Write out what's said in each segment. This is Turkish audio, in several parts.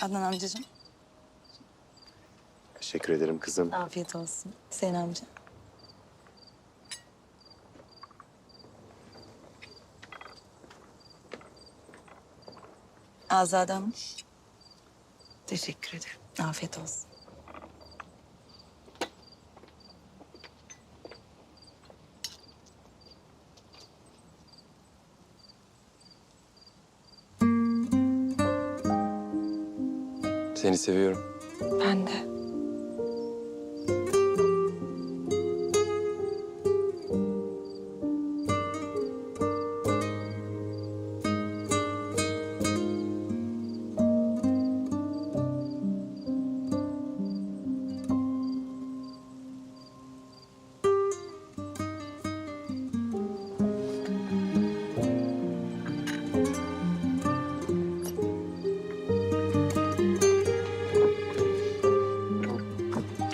Adnan amcacığım. Teşekkür ederim kızım. Afiyet olsun. Hüseyin amca. Azade Hanım. Teşekkür ederim. Afiyet olsun. Seni seviyorum. Ben de.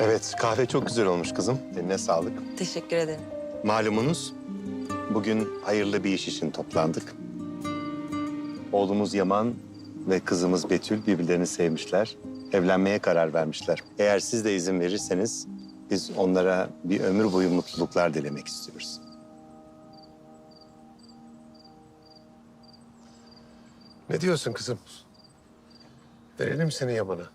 Evet, kahve çok güzel olmuş kızım. Eline sağlık. Teşekkür ederim. Malumunuz, bugün hayırlı bir iş için toplandık. Oğlumuz Yaman ve kızımız Betül birbirlerini sevmişler. Evlenmeye karar vermişler. Eğer siz de izin verirseniz biz onlara bir ömür boyu mutluluklar dilemek istiyoruz. Ne diyorsun kızım? Verelim seni Yaman'a.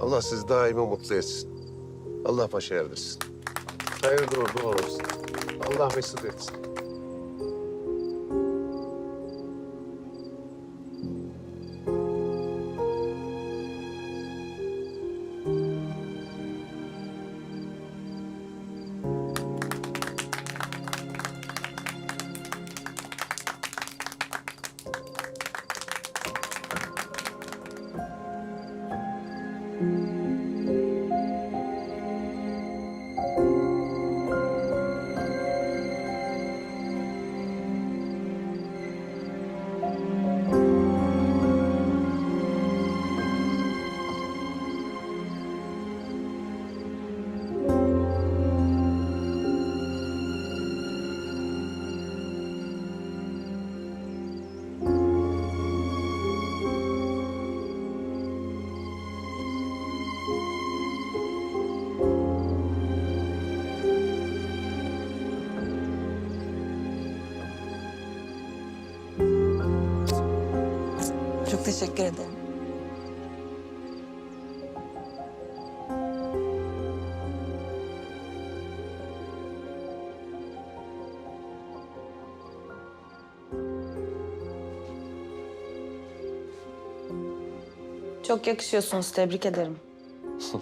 Allah sizi daima mutlu etsin. Allah başa erdirsin. Hayırlı uğurlu olsun. Allah mesut etsin. Teşekkür ederim. Çok yakışıyorsunuz. Tebrik ederim.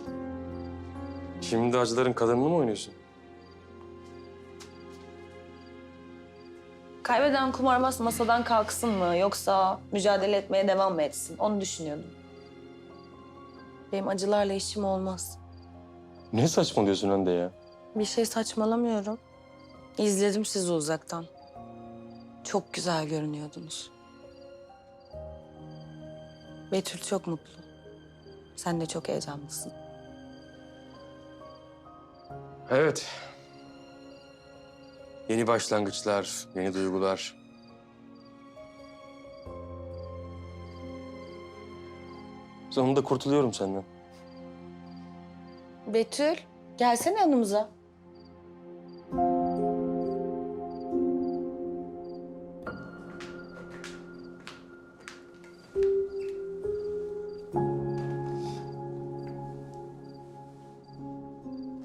Şimdi acıların kadınını mı oynuyorsun? Kaybeden kumarbaz masadan kalksın mı yoksa mücadele etmeye devam mı etsin? Onu düşünüyordum. Benim acılarla işim olmaz. Ne saçmalıyorsun Hande ya? Bir şey saçmalamıyorum. İzledim sizi uzaktan. Çok güzel görünüyordunuz. Betül çok mutlu. Sen de çok heyecanlısın. Evet. Yeni başlangıçlar, yeni duygular. Sonunda kurtuluyorum senden. Betül, gelsene yanımıza.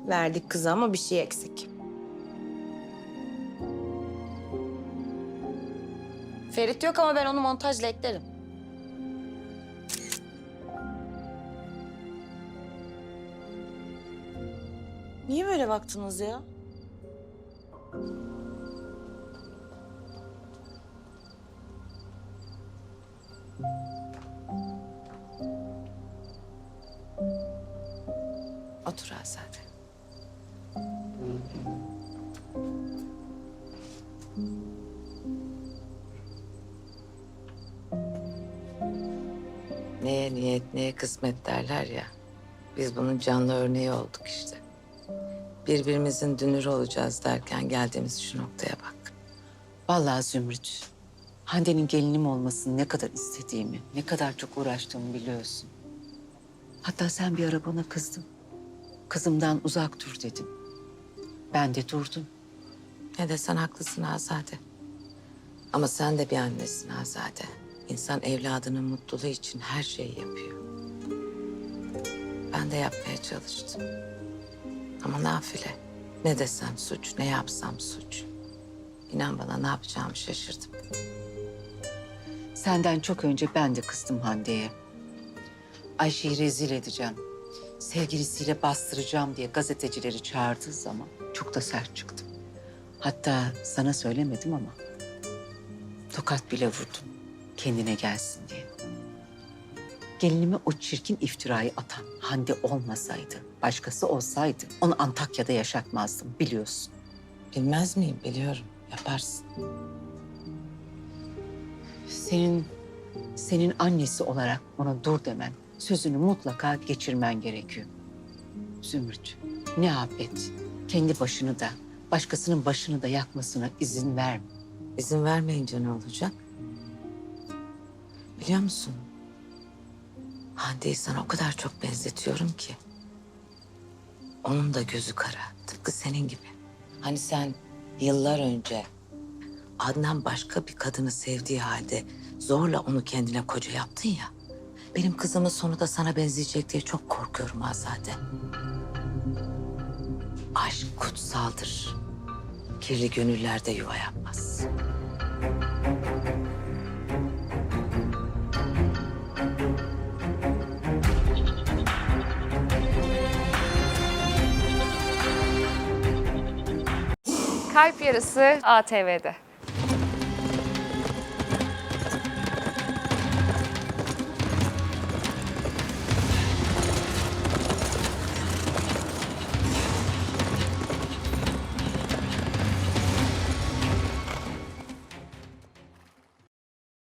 Verdik kızı ama bir şey eksik. Ferit yok ama ben onu montajla eklerim. Niye böyle baktınız ya? Otur Azade. Neye niyet, neye kısmet derler ya. Biz bunun canlı örneği olduk işte. birbirimizin dünürü olacağız derken geldiğimiz şu noktaya bak. Vallahi Zümrüt, Hande'nin gelinim olmasını ne kadar istediğimi, ne kadar çok uğraştığımı biliyorsun. Hatta sen bir ara bana kızdın. Kızımdan uzak dur dedin. Ben de durdum. Ne desen haklısın Azade. Ama sen de bir annesin Azade. İnsan evladının mutluluğu için her şeyi yapıyor. Ben de yapmaya çalıştım. Ama nafile. Ne desem suç, ne yapsam suç. İnan bana ne yapacağımı şaşırdım. Senden çok önce ben de kızdım Hande'ye. Ayşe'yi rezil edeceğim. Sevgilisiyle bastıracağım diye gazetecileri çağırdığı zaman çok da sert çıktım. Hatta sana söylemedim ama tokat bile vurdum kendine gelsin diye. Gelinime o çirkin iftirayı atan Hande olmasaydı, başkası olsaydı onu Antakya'da yaşatmazdım biliyorsun. Bilmez miyim? Biliyorum. Yaparsın. Senin senin annesi olarak ona dur demen, sözünü mutlaka geçirmen gerekiyor. Zümrüt, ne yap et, kendi başını da, başkasının başını da yakmasına izin verme. İzin vermeyince ne olacak? Biliyor musun? Hande'yi sana o kadar çok benzetiyorum ki. Onun da gözü kara. Tıpkı senin gibi. Hani sen yıllar önce Adnan başka bir kadını sevdiği halde zorla onu kendine koca yaptın ya. Benim kızımın sonu da sana benzeyecek diye çok korkuyorum Azade. Aşk kutsaldır. Kirli gönüllerde yuva yapmaz. Kalp Yarısı ATV'de.